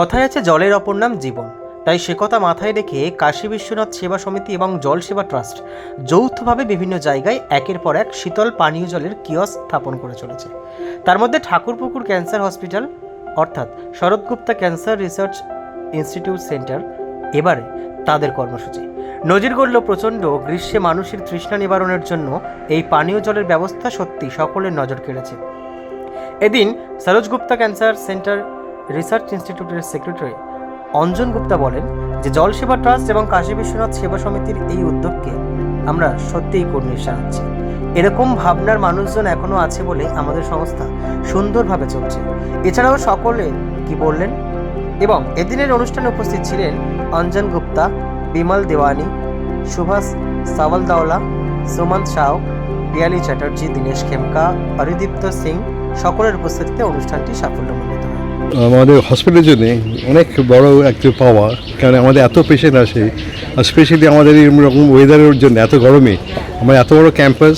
কথায় আছে জলের অপর নাম জীবন। তাই সে কথা মাথায় রেখে কাশী বিশ্বনাথ সেবা সমিতি এবং জল সেবা ট্রাস্ট যৌথভাবে বিভিন্ন জায়গায় একের পর এক শীতল পানীয় জলের কিয়স স্থাপন করে চলেছে। তার মধ্যে ঠাকুরপুকুর ক্যান্সার হসপিটাল, অর্থাৎ Sarat Gupta cancer research institute centre, এবারে তাদের কর্মসূচি। নজির গড়ল প্রচণ্ড গ্রীষ্মে মানুষের তৃষ্ণা নিবারণের জন্য এই পানীয় জলের ব্যবস্থা সত্যি সকলের নজর কেড়েছে। এদিন Saroj Gupta cancer centre research ইনস্টিটিউটের সেক্রেটারি অঞ্জন গুপ্তা বলেন যে জল সেবা ট্রাস্ট এবং কাশী বিশ্বনাথ সেবা সমিতির এই উদ্যোগকে আমরা সত্যিই কর্নিশ জানাচ্ছি এরকম ভাবনার মানুষজন এখনও আছে বলে আমাদের সংস্থা সুন্দরভাবে চলছে। এছাড়াও সকলে কি বললেন? এবং এদিনের অনুষ্ঠানে উপস্থিত ছিলেন অঞ্জন গুপ্তা, বিমল দেওয়ানি, সুভাষ সাওয়ালদাওলা সুমন্ত সাউ পিয়ালি চ্যাটার্জি, দীনেশ খেমকা, অরিদীপ্ত সিং, সকলের উপস্থিতিতে অনুষ্ঠানটি সাফল্যমণ্ডিত। আমাদের হসপিটালের জন্য অনেক বড় একটা পাওয়া কারণ আমাদের এত পেশেন্ট আসে, আর স্পেশালি আমাদের এরকম ওয়েদারের জন্য এত গরমে, আমার এত বড় ক্যাম্পাস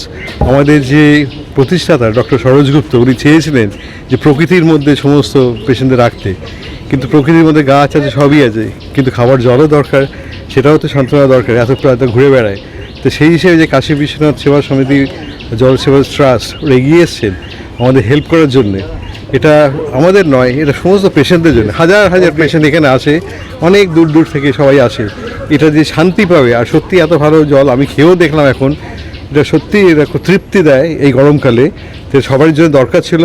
আমাদের যে প্রতিষ্ঠাতা ডক্টর সরোজ গুপ্ত, উনি চেয়েছিলেন যে প্রকৃতির মধ্যে সমস্ত পেশেন্টদের রাখতে, কিন্তু প্রকৃতির মধ্যে গাছ আছে, সবই আছে, কিন্তু খাবার জলও দরকার, সেটাও তো সান্ত্বনা দরকার, এত এত ঘুরে বেড়ায়। তো সেই হিসেবে যে কাশী বিশ্বনাথ সেবা সমিতি জল সেবা ট্রাস্ট ওরা এগিয়ে এসছেন, আমাদের হেল্প করার জন্যে এটা আমাদের নয় এটা সমস্ত পেশেন্টদের জন্য। হাজার হাজার পেশেন্ট এখানে আসে অনেক দূর দূর থেকে সবাই আসে। এটা যে শান্তি পাবে আর সত্যি এত ভালো জল আমি খেয়েও দেখলাম এখন এটা সত্যি এটা খুব তৃপ্তি দেয় এই গরমকালে। তো সবার জন্য দরকার ছিল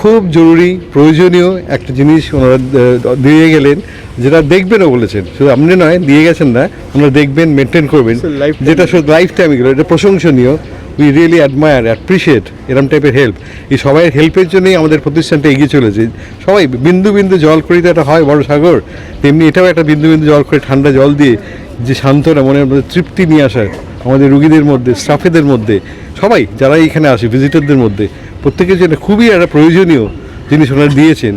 খুব জরুরি প্রয়োজনীয় একটা জিনিস ওনারা দিয়ে গেলেন যেটা দেখবেনও বলেছেন। শুধু আপনি নয় দিয়ে গেছেন না ওনারা দেখবেন মেনটেন করবেন। যেটা শুধু লাইফ টাইম এগুলো এটা প্রশংসনীয়। উই রিয়েলি অ্যাডমায়ার অ্যাপ্রিসিয়েট এরম টাইপের হেল্প এই সবাই হেল্পের জন্যই আমাদের প্রতিষ্ঠানটা এগিয়ে চলেছে। সবাই বিন্দু বিন্দু জল করে তো একটা হয় বড় সাগর, তেমনি এটাও একটা বিন্দু বিন্দু জল করে ঠান্ডা জল দিয়ে যে শান্তনা মনের মধ্যে তৃপ্তি নিয়ে আসার আমাদের রুগীদের মধ্যে স্টাফেদের মধ্যে। সবাই যারা এখানে আসে ভিজিটারদের মধ্যে, প্রত্যেকের জন্য খুবই একটা প্রয়োজনীয় জিনিস ওনারা দিয়েছেন,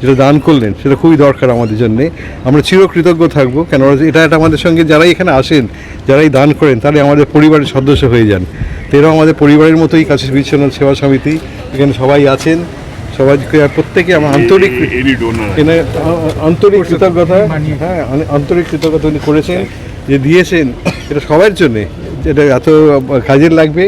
যেটা দান করলেন, সেটা খুবই দরকার আমাদের জন্যে। আমরা চিরকৃতজ্ঞ থাকব কেন এটা একটা আমাদের সঙ্গে যারাই এখানে আসেন, যারাই দান করেন তারা আমাদের পরিবারের সদস্য হয়ে যান। তো এরাও আমাদের পরিবারের মতোই কাছে বিশ্বনাথ সেবা সমিতি এখানে সবাই আছেন। সবাইকে আর প্রত্যেকে আমার আন্তরিক এখানে আন্তরিক কৃতজ্ঞতা হ্যাঁ আন্তরিক কৃতজ্ঞতা উনি করেছেন যে দিয়েছেন। এটা সবার জন্যে এটা এত কাজের লাগবে।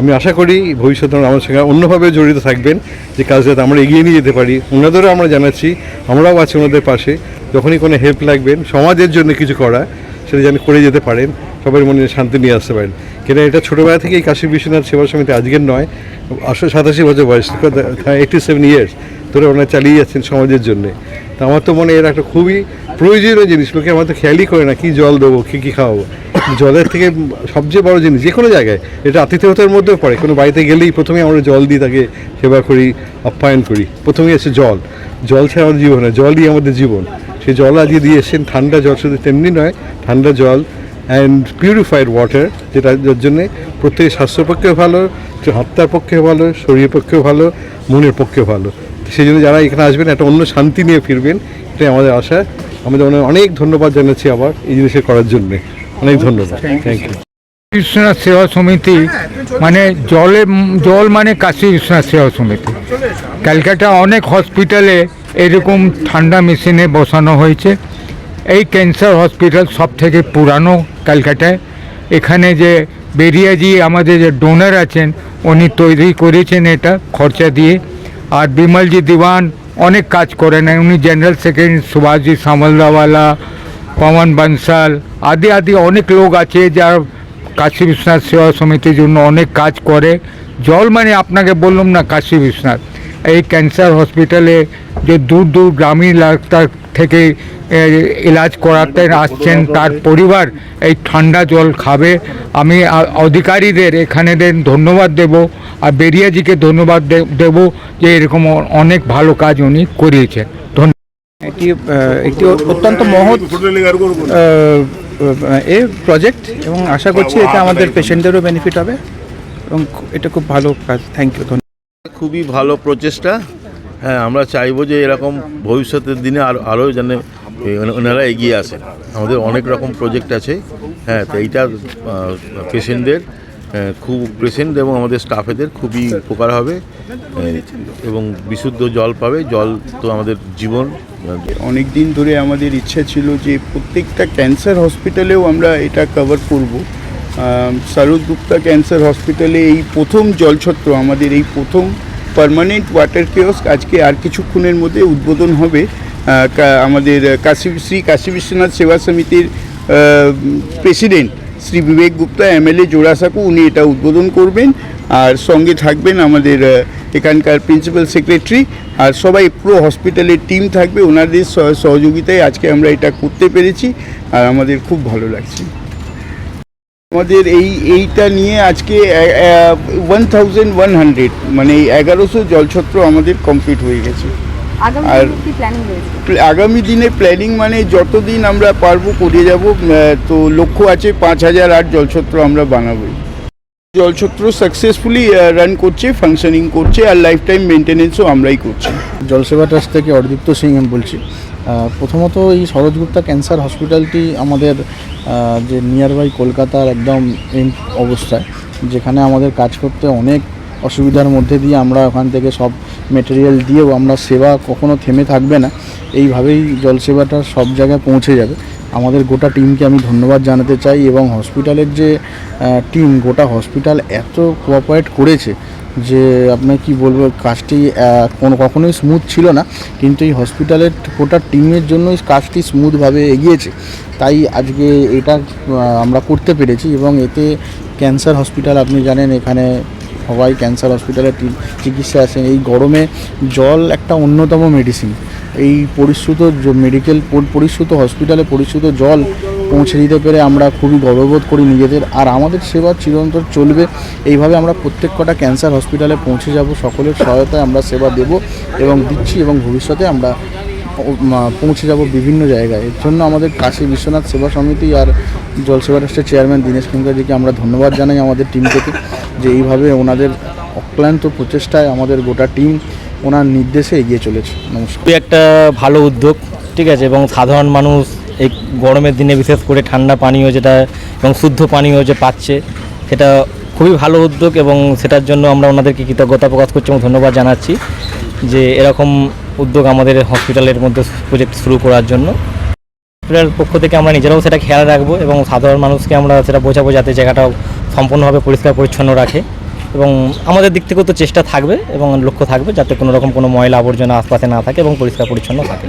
আমি আশা করি ভবিষ্যতে আমার সঙ্গে অন্যভাবে জড়িত থাকবেন যে কাজ যাতে আমরা এগিয়ে নিয়ে যেতে পারি। ওনাদেরও আমরা জানাচ্ছি আমরাও আছি ওনাদের পাশে। যখনই কোনো হেল্প লাগবেন সমাজের জন্য কিছু করা সেটা যেন করে যেতে পারেন। সবার মনে শান্তি নিয়ে আসতে পারেন। কেন এটা ছোটোবেলা থেকেই কাশী বিশ্বনাথ সেবা সমিতি আজকের নয় আসলে সাতাশি বছর বয়স এইটি সেভেন ইয়ার্স ধরে ওনারা চালিয়ে যাচ্ছেন সমাজের জন্যে। তা আমার তো মনে এর একটা খুবই প্রয়োজনীয় জিনিস, লোকে আমার তো খেয়ালই করে না কী জল দেবো, কী কী খাওয়াবো। জলের থেকে সবচেয়ে বড় জিনিস যে কোনো জায়গায়, এটা আতিথেয়তার মধ্যেও পড়ে। কোনো বাড়িতে গেলেই প্রথমে আমরা জল দিই তাকে সেবা করি আপ্যায়ন করি। প্রথমেই আছে জল। জল ছাড়া আমাদের জীবন জলই আমাদের জীবন। সেই জল আজকে দিয়ে এসেছেন, ঠান্ডা জল শুধু তেমনি নয়, ঠান্ডা জল অ্যান্ড পিউরিফাইড ওয়াটার যেটা যার জন্যে প্রত্যেক স্বাস্থ্যের পক্ষেও ভালো হত্যার পক্ষে ভালো শরীরের পক্ষেও ভালো মনের পক্ষেও ভালো। সেই জন্য যারা এখানে আসবেন একটা অন্য শান্তি নিয়ে ফিরবেন এটাই আমাদের আশা। আমাদের অনেক অনেক ধন্যবাদ জানাচ্ছি আবার এই জিনিসের করার জন্যে। অনেক ধন্যবাদ। থ্যাংক ইউ বিশ্বনাথ সেবা সমিতি মানে জলে জল মানে কাশী বিশ্বনাথ সেবা সমিতি। ক্যালকাটা অনেক হসপিটালে এরকম ঠান্ডা মেশিনে বসানো হয়েছে। এই ক্যান্সার হসপিটাল সব থেকে পুরানো ক্যালকাটায়। এখানে যে বেরিয়াজি আমাদের যে ডোনার আছেন, উনি তৈরি করেছেন এটা খরচা দিয়ে। আর বিমলজি দিওয়ান অনেক কাজ করেন উনি জেনারেল সেক্রেটারি সুভাষজি সামলদাওয়ালা, পবন বনসাল, আদি আদি অনেক লোক আছে যারা কাশী বিশ্বনাথ সেবা সমিতির জন্য অনেক কাজ করে। জল মানে আপনাকে বললাম না কাশী বিশ্বনাথ। এই ক্যান্সার হসপিটালে যে দূর দূর গ্রামীণ এলাকা থেকে ইলাজ করাতে আসছেন তার পরিবার এই ঠান্ডা জল খাবে। আমি অধিকারীদের এখানেদের ধন্যবাদ দেব আর বেরিয়াজিকে ধন্যবাদ দেব যে এরকম অনেক ভালো কাজ উনি করিয়েছেন। ধন্যবাদ এটি একটি অত্যন্ত মহৎ এ প্রজেক্ট এবং আশা করছি এটা আমাদের পেশেন্টদেরও বেনিফিট হবে এবং এটা খুব ভালো কাজ। থ্যাংক ইউ ধন্যবাদ। খুবই ভালো প্রচেষ্টা। হ্যাঁ আমরা চাইব যে এরকম ভবিষ্যতের দিনে আরও আরও যেন ওনারা এগিয়ে আসেন। আমাদের অনেক রকম প্রজেক্ট আছে। হ্যাঁ তো এইটা পেশেন্টদের খুব পেশেন্ট এবং আমাদের স্টাফেদের খুবই উপকার হবে। এবং বিশুদ্ধ জল পাবে। জল তো আমাদের জীবন। অনেক দিন ধরে আমাদের ইচ্ছা ছিল যে প্রত্যেকটা ক্যান্সার হসপিটালেও আমরা এটা কভার করব। সারদ গুপ্তা ক্যান্সার হসপিটালে এই প্রথম জলছত্র, আমাদের এই প্রথম পার্মানেন্ট ওয়াটার কিওস্ক আজকে আর কিছুক্ষণের মধ্যে উদ্বোধন হবে। আমাদের কাশী, শ্রী কাশী বিশ্বনাথ সেবা সমিতির প্রেসিডেন্ট শ্রী বিবেক গুপ্তা এমএলএ জোড়াসাঁকু, উনি এটা উদ্বোধন করবেন। আর সঙ্গে থাকবেন আমাদের এখানকার প্রিন্সিপাল সেক্রেটারি আর সবাই পুরো হসপিটালের টিম থাকবে, ওনাদের সহ- সহযোগিতায় আজকে আমরা এটা করতে পেরেছি। আর আমাদের খুব ভালো লাগছে। আমাদের এই, এইটা নিয়ে আজকে ওয়ান থাউজেন্ড ওয়ান হান্ড্রেড মানে এগারোশো জলছত্র আমাদের কমপ্লিট হয়ে গেছে। আর- আগামী দিনে প্ল্যানিং মানে যতদিন আমরা পারব করে যাব তো লক্ষ্য আছে পাঁচ হাজার আট জলছত্র আমরা বানাবোই। জলছত্র সাকসেসফুলি রান করছে ফাংশনিং করছে আর লাইফ টাইম মেনটেনেন্সও আমরাই করছি। জলসেবা ট্রাস্ট থেকে অর্দীপ্ত সিং আমি বলছি। প্রথমত এই সরোজগুপ্তা ক্যান্সার হসপিটালটি আমাদের যে নিয়ারবাই কলকাতার একদম এন্ড অবস্থায় যেখানে আমাদের কাজ করতে অনেক অসুবিধার মধ্যে দিয়ে আমরা ওখান থেকে সব মেটেরিয়াল দিয়েও আমরা সেবা কখনো থেমে থাকবে না। এইভাবেই জলসেবাটা সব জায়গায় পৌঁছে যাবে। আমাদের গোটা টিমকে আমি ধন্যবাদ জানাতে চাই এবং হসপিটালের যে টিম গোটা হসপিটাল এত কোঅপারেট করেছে যে আপনার কি বলব, কাজটি কোনো, কখনোই স্মুথ ছিল না। কিন্তু এই হসপিটালের গোটা টিমের জন্যই কাজটি স্মুথভাবে এগিয়েছে। তাই আজকে এটা আমরা করতে পেরেছি এবং এতে ক্যান্সার হসপিটাল আপনি জানেন এখানে সবাই ক্যান্সার হসপিটালে চিকিৎসা আছেন এই গরমে জল একটা অন্যতম মেডিসিন এই পরিশ্রুত মেডিকেল পরিশ্রুত হসপিটালে পরিশ্রুত জল পৌঁছে দিতে পেরে আমরা খুবই গর্ববোধ করি নিজেদের। আর আমাদের সেবা চিরন্তর চলবে। এইভাবে আমরা প্রত্যেক কটা ক্যান্সার হসপিটালে পৌঁছে যাব। সকলের সহায়তায় আমরা সেবা দেব এবং দিচ্ছি এবং ভবিষ্যতে আমরা পৌঁছে যাব বিভিন্ন জায়গায়। এর জন্য আমাদের কাশী বিশ্বনাথ সেবা সমিতি আর জল সেবা ট্রাস্টের চেয়ারম্যান দীনেশ কিঙ্কাজিকে আমরা ধন্যবাদ জানাই আমাদের টিম থেকে, যে এইভাবে ওনাদের অক্লান্ত প্রচেষ্টায় আমাদের গোটা টিম ওনার নির্দেশে এগিয়ে চলেছে। নমস্কার। একটা ভালো উদ্যোগ, ঠিক আছে? এবং সাধারণ মানুষ এই গরমের দিনে বিশেষ করে ঠান্ডা পানীয় যেটা এবং শুদ্ধ পানীয় যে পাচ্ছে, সেটা খুবই ভালো উদ্যোগ এবং সেটার জন্য আমরা ওনাদেরকে কৃতজ্ঞতা প্রকাশ করছি এবং ধন্যবাদ জানাচ্ছি যে এরকম উদ্যোগ আমাদের হসপিটালের মধ্যে প্রজেক্ট শুরু করার জন্য। হসপিটালের পক্ষ থেকে আমরা নিজেরাও সেটা খেয়াল রাখব এবং সাধারণ মানুষকে আমরা সেটা বোঝাবো যাতে জায়গাটাও সম্পূর্ণভাবে পরিষ্কার পরিচ্ছন্ন রাখে। এবং আমাদের দিক থেকেও তো চেষ্টা থাকবে এবং লক্ষ্য থাকবে যাতে কোনো রকম কোনো ময়লা আবর্জনা আশপাশে না থাকে এবং পরিষ্কার পরিচ্ছন্ন থাকে।